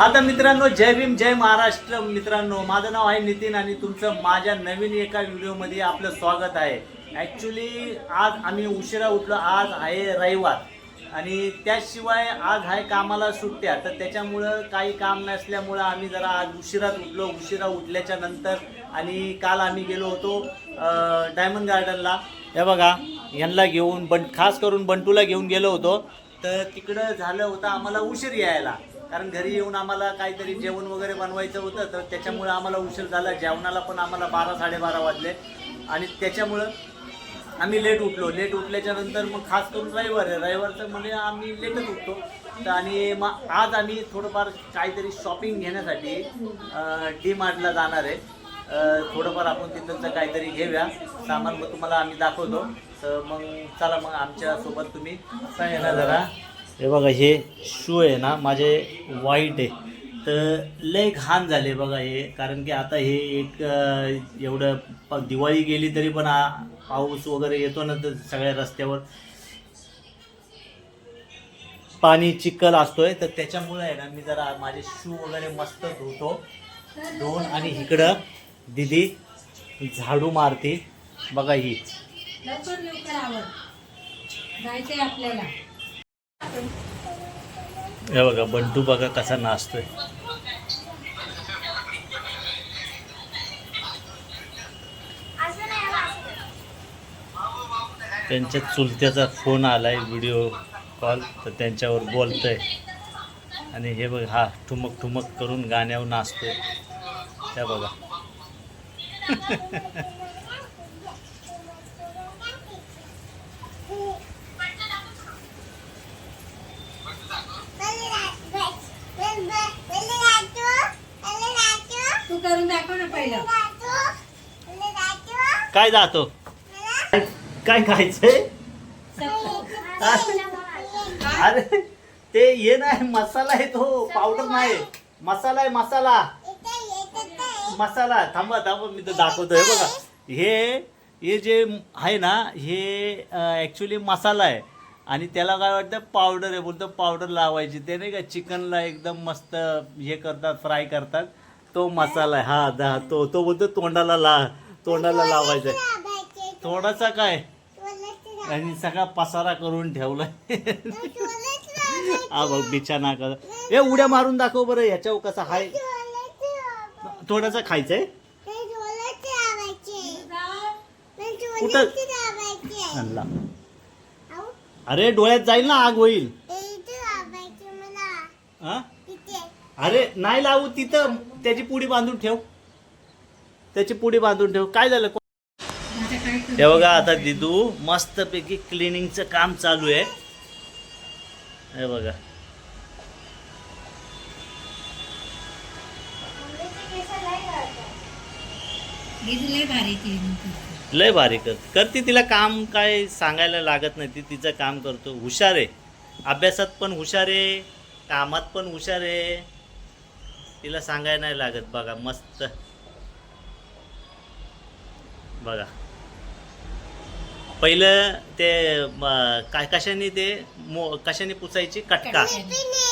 आता मित्रांनो जय भीम जय महाराष्ट्र. मित्रांनो माझं नाव आहे नितीन आणि तुमचं माझ्या नवीन एका व्हिडिओमध्ये आपलं स्वागत आहे. ॲक्च्युली आज आम्ही उशिरा उठलो आज आहे रविवार. आणि त्याशिवाय आज आहे कामाला सुट्ट्या. तर त्याच्यामुळं काही काम नसल्यामुळं आम्ही जरा आज उशिरात उठलो. उशिरा उठल्याच्या नंतर आणि काल आम्ही गेलो होतो डायमंड गार्डनला हे बघा यांना घेऊन बं खास करून बंटूला घेऊन गेलो होतो. तर तिकडं झालं होतं आम्हाला उशीर यायला. कारण घरी येऊन आम्हाला काहीतरी जेवण वगैरे बनवायचं होतं तर त्याच्यामुळं आम्हाला उशीर झाला. जेवणाला पण आम्हाला बारा साडेबारा वाजले. आणि त्याच्यामुळं आम्ही लेट उठलो. लेट उठल्याच्या नंतर मग खास करून रविवार आहे. रविवारचं म्हणजे आम्ही लेटच उठतो. तर आणि मग आज आम्ही थोडंफार काहीतरी शॉपिंग घेण्यासाठी डी मार्टला जाणार आहे. थोडंफार आपण तिथंचं काहीतरी घेऊया. सामान मग तुम्हाला आम्ही दाखवतो. तर मग चला मग आमच्यासोबत तुम्ही सांगा जरा हे बघा हे शू आहे ना माझे वाईट आहे. तर लय घाण झाले बघा हे कारण की आता हे एक एवढं दिवाळी गेली तरी पण पाऊस वगैरे येतो ना तर सगळ्या रस्त्यावर. पाणी चिखल असतोय तर त्याच्यामुळे आहे ना मी जरा माझे शू वगैरे मस्त धुतो. धुवून आणि इकडं दिदी झाडू मारते. बघा ही. आपल्याला. हे बघा बंटू बघा कसा नाचतोय. त्यांच्या चुलत्याचा फोन आलाय व्हिडिओ कॉल तर त्यांच्यावर बोलतोय. आणि हे बघ हा ठुमक ठुमक करून गाण्यावर नाचतोय. त्या बघा. करून दाखव ना पहिलं. काय जातो? काय खायचंय? अरे ते हे नाही मसाला आहे तो पावडर नाही. मसाला आहे मसाला. मसाला थांबा थांबा मी तर दाखवतोय बघा. हे हे जे आहे ना हे ॲक्च्युली मसाला आहे. आणि त्याला काय वाटतं? पावडर आहे बोलतो पावडर लावायची. ते नाही का चिकनला एकदम मस्त हे करतात फ्राय करतात. तो मसाला आहे. हा दा तो तो बोलतो तोंडाला ला तोंडाला लावायचा आहे थोडासा काय? आणि सगळा पसारा करून ठेवलाय. हा बघ बिछाना कर. ए उड्या मारून दाखव बरं याच्यावर कसा हाय. थोडासा खायचंय? आणला. अरे डोळ्यात जाईल ना आग होईल. हा? अरे नाही लावू तिथं. त्याची पुडी बांधून ठेव. त्याची पुडी बांधून ठेव. काय झालं? हे बघा आता दिदू मस्तपैकी क्लिनिंगचं काम चालू आहे. हे बघा. लय भारी कर करते तिला काम काय सांगायला लागत नाही. ती तिचं काम करतो. हुशार आहे. अभ्यासात पण हुशार आहे. कामात पण हुशार आहे. तिला सांगायला नाही लागत. बघा मस्त. बघा. पहिलं ते काय कशाने ते मो कशाने पुसायची? कटका.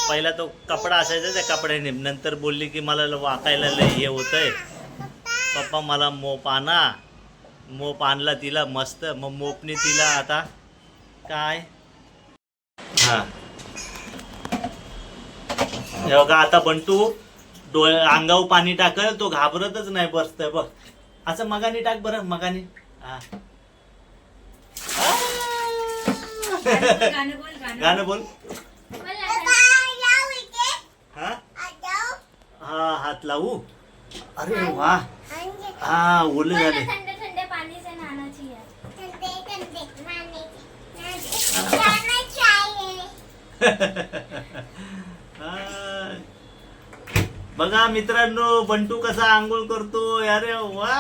पहिला तो कपडा असायचा त्या कपड्याने. नंतर बोलली की मला ल- वाकायला लय हे होतंय. पप्पा मला मोप आणा. मोप आणला तिला मस्त. मग मोपने तिला आता काय? हा. हे बघा आता बंटू. डोळे अंगावर पाणी टाकल तो घाबरतच नाही बसतोय बघ. असं मगाने टाक बरं मगाने. हा. गाणं बोल गाणं गाणं बोल. हा? हा हात लावू. अरे वा. हा ओले झाले. से नहाना चाहिए हा. बघा मित्रांनो बंटू कसा आंघोळ करतो अरे वा.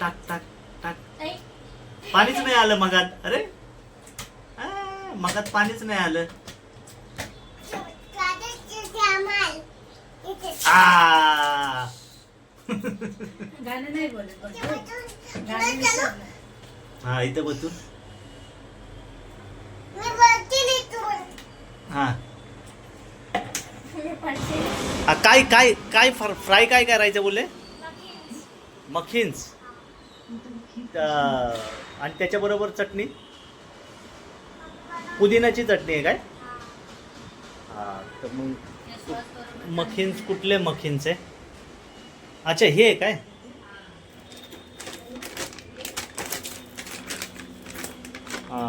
टाक टाक टाक. पाणीच नाही आलं मगात. अरे. मगात पाणीच नाही आलं. आ. गाणं नाही बोलत बघ गाणं विसरलं. हा इथं बसून हां. काय काय काय फ्र- फ्राय काय करायचं बोलले? मखिन्स. आणि त्याच्याबरोबर चटणी? पुदिनाची चटणी आहे काय? हा तर मग मखिन्स कुठले मखिन्स आहे? अच्छा हे आहे काय? हा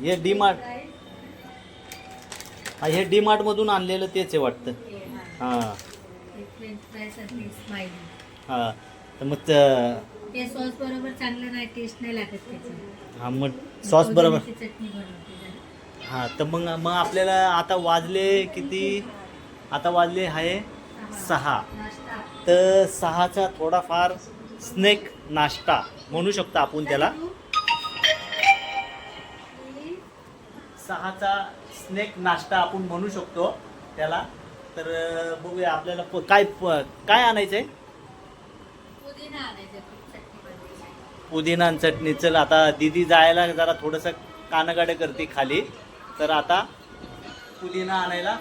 हे डी मार्ट हा हे डी मार्टमधून आणलेलं तेच आहे वाटतं. हां. हां तर मग त- ते सॉस बरोबर चांगलं नाही टेस्ट नाही लागत त्याची. हा मग सॉस बरोबर पुदिन्याची चटणी बनवते जरा. हां तर मग मग आपल्याला आता वाजले किती? आता वाजले आहे सहा. नाश्ता. तर सहाचा थोडाफार स्नेक नाश्ता म्हणू शकतो आपण त्याला. सहाचा स्नेक नाश्ता आपण म्हणू शकतो त्याला. तर बघूया आपल्याला प- काय प- काय आणायचं आहे पुदिना आणायचं चटणी बनवायची पुदिना आणि चटणी. चल आता दिदी जायला जरा थोडंसं कानगाडे करते खाली. तर आता पुदिना आणायला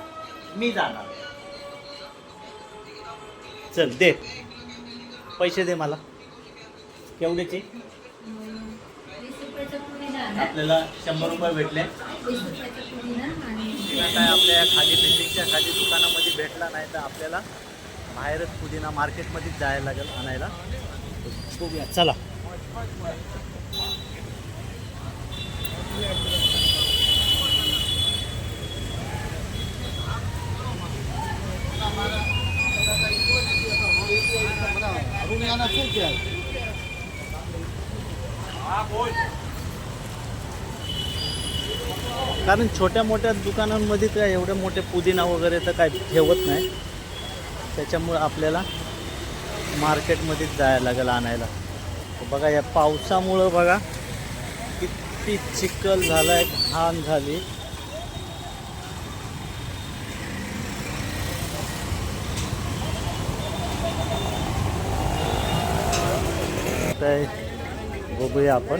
मी जाणार. चल दे. पैसे दे मला. केवढ्याचे वीस रुपयाचा पुदिना आणा आपल्याला शंभर रुपये भेटले. पुदिना काय आपल्या खाली बिल्डिंगच्या खाली दुकानामध्ये भेटला नाही तर आपल्याला बाहेरच पुदिना मार्केटमध्येच जायला लागेल आणायला. बघूया चला. कारण छोट्या मोठ्या दुकानांमध्ये काय एवढे मोठे पुदिना वगैरे तर काय ठेवत नाही. त्याच्यामुळं आपल्याला मार्केटमध्येच जायला लागेल आणायला. बघा या पावसामुळं बघा किती चिखल झाला आहे घाण झाली. काय बघूया आपण.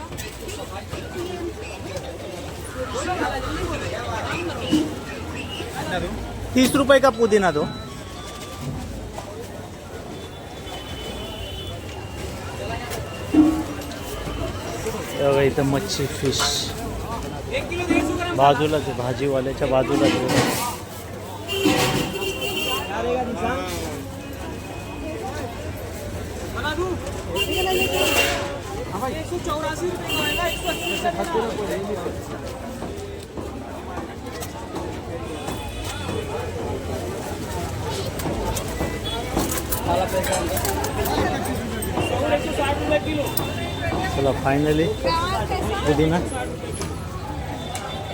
तीस रुपए का पुदीना दो बघा इथं मच्छी फिश बाजूलाच भाजीवाल्याच्या बाजूलाच. चला फायनली पुदिना.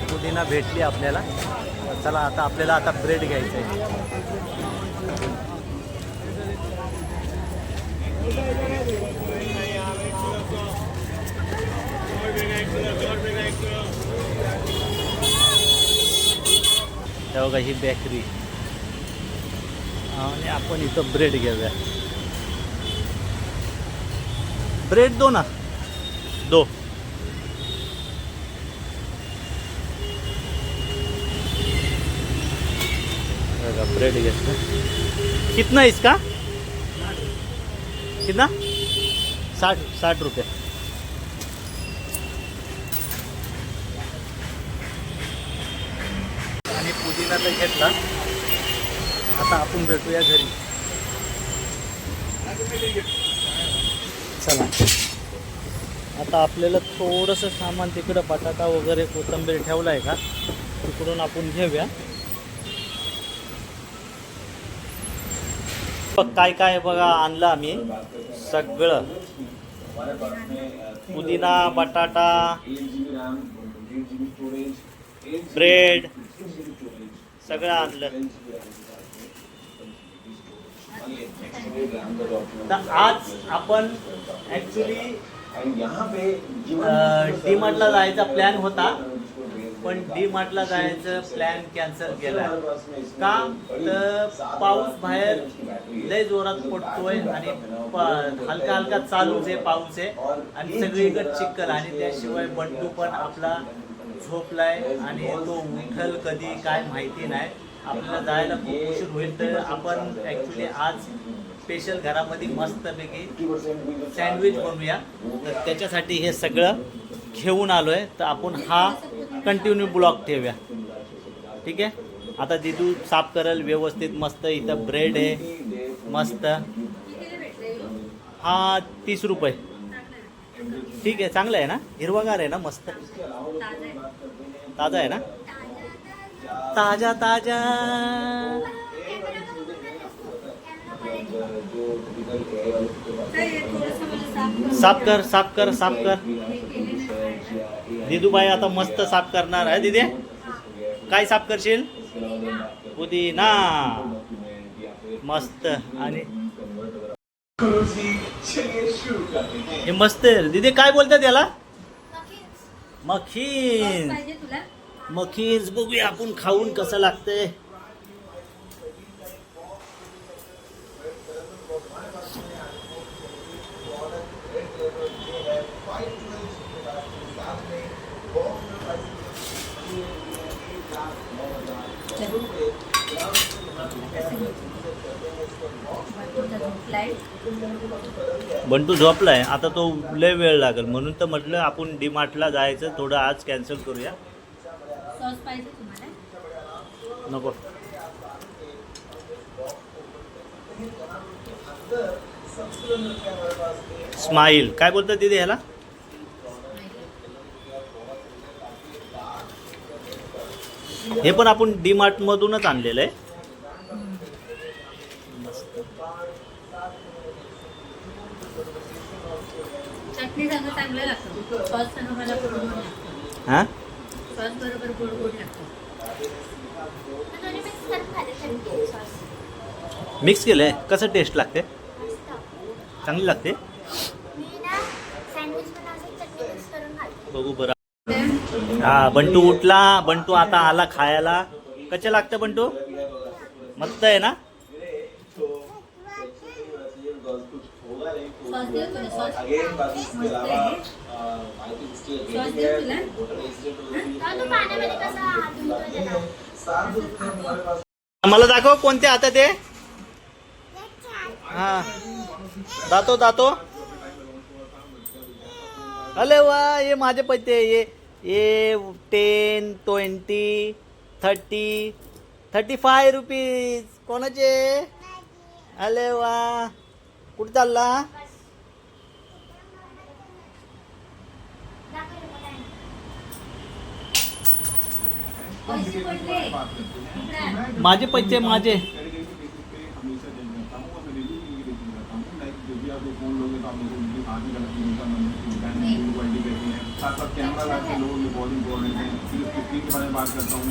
पुदिना भेटली आपल्याला. चला आता आपल्याला आता ब्रेड घ्यायचं आहे हे बघा ही बेकरी आणि आपण इथं ब्रेड घेऊया. ब्रेड दो ना. दो. बघा ब्रेड घेतलं. कितना इसका? कितना? साठ साठ रुपये आणि पुदिना तर घेतला आता आपण भेटूया घरी. चला. आता आपल्याला थोडंसं सामान तिकडं बटाटा वगैरे कोथिंबीर ठेवला आहे का? तिकडून आपण घेऊया. बघ काय काय बघा आणलं आम्ही. सगळं. पुदिना बटाटा ब्रेड सगळं आणलं. तर आज आपण ऍक्च्युली डी मार्टला जायचा प्लॅन होता पण डी मार्टला जायचं प्लॅन कॅन्सल केला. का? तर पाऊस बाहेर लय जोरात पडतोय आणि हलका हलका चालूच आहे पाऊस आहे. आणि सगळीकडे चिखल आणि त्याशिवाय बंटू पण आपला झोपलाय आणि तो उठल कधी काय माहिती नाही. आपल्याला जायला खूप उशीर होईल तर आपण ॲक्च्युली आज स्पेशल घरामध्ये मस्तपैकी सँडविच बनवूया. तर त्याच्यासाठी हे सगळं घेऊन आलो आहे तर आपण हा कंटिन्यू ब्लॉक ठेवूया. ठीक आहे? आता दिदू साफ करेल व्यवस्थित मस्त इथं ब्रेड आहे मस्त. हा तीस रुपये. ठीक आहे चांगलं आहे ना? हिरवागार आहे ना मस्त? ताजा आहे ना? ताजा ताजा. साफ कर साफ कर साफ कर. दिदूबाई आता मस्त साफ करणार आहे. दिदे काय साफ करशील? पुदिना. मस्त. आणि हे मस्त आहे दिदे काय बोलतात याला? मखीन. मखीन्स बघूया आपण खाऊन कसं लागतंय तुझा झोपलाय बंटू झोपलाय. आता तो लय वेळ लागेल. म्हणून तर म्हटलं आपण डीमार्टला जायचं. थोडं आज कॅन्सल करूया. नको. स्माईल काय बोलतात तिथे ह्याला? हे पण आपण डी मार्ट मधूनच आणलेलं आहे. चटणी संग चांगलं लागतं. सॉस संग मला गोड गोड लागतं. हा? सॉस बरोबर गोड गोड लागतं. दोन्ही मिक्स करून खाते चटणी सॉस मिक्स केलंय? कसं टेस्ट लागते? मस्त. चांगली लागते? मी ना सँडविच बनवायची चटणी मिक्स करून खाते. बघू बरं. हा बंटू उठला. बंटू आता आला खायला. कसं लागतं बंटू? मस्त आहे ना सॉस देऊ तुला सॉस मस्त आहे सॉस देऊ तुला तेव्हा तू पाण्यामध्ये कसा हात धुतला मला दाखव कोणते आता ते हा. दातो दातो. अरे वा हे माझे पैसे ये ये ten twenty thirty thirty five rupees कोणाचे? अरे वा. कुठे चालला? माझे पैसे माझे कैमरा लाके लोग रिकॉर्डिंग कर रहे हैं फिर उसके के बारे में बात करता हूँ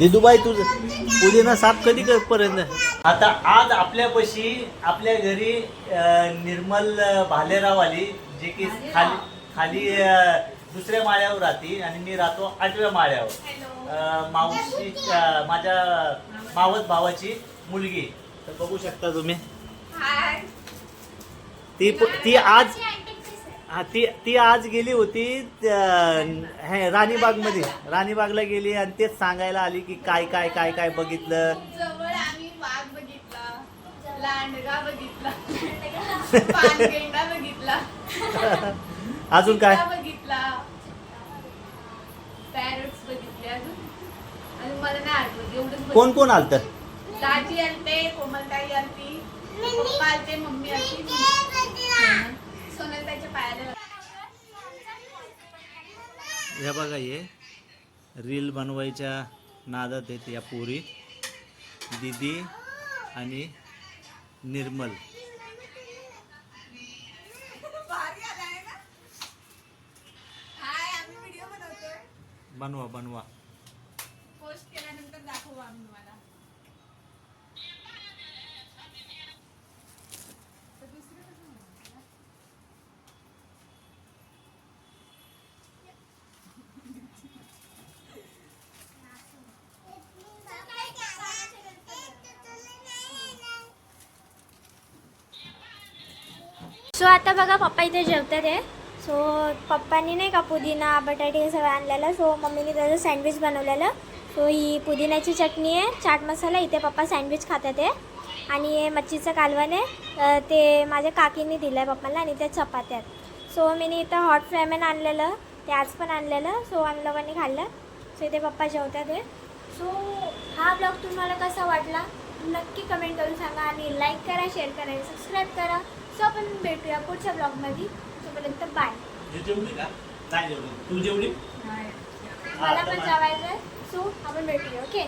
दिदूबाई तुझ पुदिना साफ कधी कर पर्यंत? आता आज आपल्यापाशी आपल्या घरी अं, निर्मल भालेराव आली जे की खाली खाली अं, दुसऱ्या माळ्यावर राहते आणि मी राहतो आठव्या माळ्यावर. अं, मावशी अं, माझ्या मावस भावाची मुलगी. तर बघू शकता तुम्ही. ती प- ती आज हा ती ती आज गेली होती त्या- हे राणीबागमध्ये. राणीबागला गेली आणि तेच सांगायला आली की काय काय काय काय बघितलं? जवळ आम्ही वाघ बघितला लांडगा बघितला पानगेंडा बघितला अजून काय? चित्ता बघितला पॅरट्स बघितले अजून. आणि मला नाही आठवत एवढंच कोण कोण आलत? दाजी आलते कोमलताई आलती पप्पा आलते मम्मी आलती. सोनल त्याच्या पायाला हे बघा हे रील बनवायच्या नादात आहेत या पोरी. दीदी आणि निर्मल. भारी आलाय ना? हाय आम्ही व्हिडिओ बनवतोय. बनवा बनवा. पोस्ट केल्यानंतर दाखवू आम्ही सो आता बघा पप्पा इथे जेवतात आहे सो पप्पांनी नाही का पुदिना बटाटे हे सगळं आणलेलं. सो मम्मीने त्याचं सँडविच बनवलेलं. सो ही पुदिन्याची चटणी आहे. चाट मसाला इथे पप्पा सँडविच खातात आहे आणि हे मच्छीचं कालवण आहे. ते माझ्या काकीने दिलं आहे पप्पाला आणि त्या चपात्या आहेत सो मीने इथं हॉट फ्लेमन आणलेलं. ते आज पण आणलेलं. सो आम्ही लोकांनी खाल्लं. सो इथे पप्पा जेवतात आहे सो हा ब्लॉग तुम्हाला कसा वाटला? नक्की कमेंट करून सांगा आणि लाईक करा शेअर करा सबस्क्राईब करा. सो आपण भेटूया पुढच्या ब्लॉगमध्ये. तोपर्यंत बाय जेवली का? नाही जेवली. तू जेवली? नाही. मला पण जेवायचं सो आपण भेटूया ओके